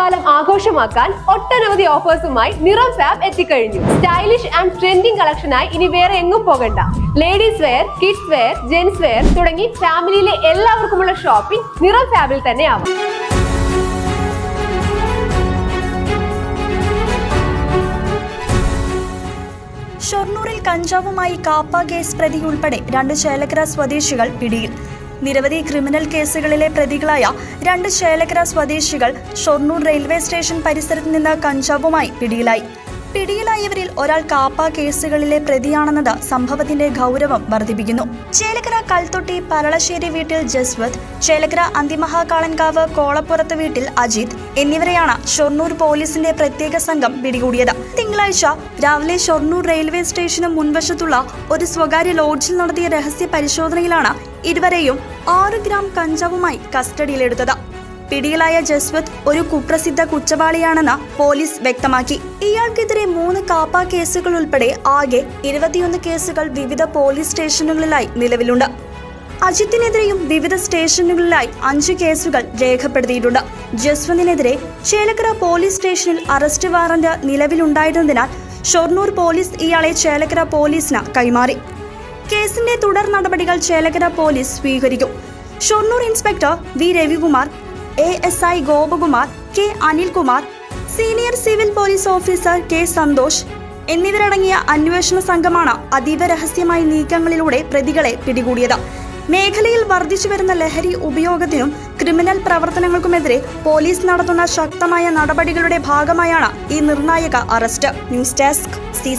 ഓണക്കാലം ആഘോഷമാക്കാൻ ഒട്ടനവധി ഓഫേഴ്സുമായി നിറം ഫാബ് എത്തിക്കഴിഞ്ഞു. സ്റ്റൈലിഷ് ആൻഡ് ട്രെൻഡിംഗ് കളക്ഷനായി ഇനി വേറെ എങ്ങും പോകണ്ട. Ladies wear kids wear gents wear തുടങ്ങി ഫാമിലിയിലെ എല്ലാവർക്കുമുള്ള ഷോപ്പിംഗ് നിറം ഫാബിൽ തന്നെ ആവാം ഷൊർണൂരിൽ കഞ്ചാവുമായി കാപ്പ കേസ് പ്രതി ഉൾപ്പെടെ രണ്ട് ചേലക്കര സ്വദേശികൾ പിടിയിൽ. നിരവധി ക്രിമിനൽ കേസുകളിലെ പ്രതികളായ രണ്ട് ശേലക്കര സ്വദേശികൾ ഷൊർണൂർ റെയിൽവേ സ്റ്റേഷൻ പരിസരത്ത് നിന്ന് കഞ്ചാവുമായി പിടിയിലായി. പിടിയിലായവരിൽ ഒരാൾ കാപ്പ കേസുകളിലെ പ്രതിയാണെന്നത് സംഭവത്തിന്റെ ഗൗരവം വർദ്ധിപ്പിക്കുന്നു. ചേലക്കര കൽത്തൊട്ടി പരളശ്ശേരി വീട്ടിൽ ജസ്വത് ചേലക്കര അന്തിമഹാകാളൻകാവ് കോളപ്പുറത്ത് വീട്ടിൽ അജിത് എന്നിവരെയാണ് ഷൊർണൂർ പോലീസിന്റെ പ്രത്യേക സംഘം പിടികൂടിയത്. തിങ്കളാഴ്ച രാവിലെ ഷൊർണൂർ റെയിൽവേ സ്റ്റേഷന് മുൻവശത്തുള്ള ഒരു സ്വകാര്യ ലോഡ്ജിൽ നടത്തിയ രഹസ്യ പരിശോധനയിലാണ് ഇരുവരെയും ആറ് ഗ്രാം കഞ്ചാവുമായി കസ്റ്റഡിയിലെടുത്തത്. പിടിയിലായ ജസ്വത് ഒരു കുപ്രസിദ്ധ കുറ്റവാളിയാണെന്ന് പോലീസ് വ്യക്തമാക്കി. ഇയാൾക്കെതിരെ മൂന്ന് കാപ്പ കേസുകൾ ഉൾപ്പെടെ ആകെ ഇരുപത്തിയൊന്ന് കേസുകൾ വിവിധ പോലീസ് സ്റ്റേഷനുകളിലായി നിലവിലുണ്ട്. അജിത്തിനെതിരെയും വിവിധ സ്റ്റേഷനുകളിലായി അഞ്ച് കേസുകൾ രേഖപ്പെടുത്തിയിട്ടുണ്ട്. ജസ്വന്തിനെതിരെ ചേലക്കര പോലീസ് സ്റ്റേഷനിൽ അറസ്റ്റ് വാറന്റ് നിലവിലുണ്ടായിരുന്നതിനാൽ ഷൊർണൂർ പോലീസ് ഇയാളെ ചേലക്കര പോലീസിന് കൈമാറി. കേസിന്റെ തുടർ നടപടികൾ ചേലക്കര പോലീസ് സ്വീകരിക്കും. Shoranur inspector V Ravikumar A S I Gopakumar K Anilkumar senior civil police officer K Santhosh എന്നിവരടങ്ങിയ അന്വേഷണ സംഘമാണ് അതീവ രഹസ്യമായ നീക്കങ്ങളിലൂടെ പ്രതികളെ പിടികൂടിയത്. മേഖലയിൽ വർദ്ധിച്ചു വരുന്ന ലഹരി ഉപയോഗത്തിനും ക്രിമിനൽ പ്രവർത്തനങ്ങൾക്കുമെതിരെ പോലീസ് നടത്തുന്ന ശക്തമായ നടപടികളുടെ ഭാഗമായാണ് ഈ നിർണായക അറസ്റ്റ്. News desk C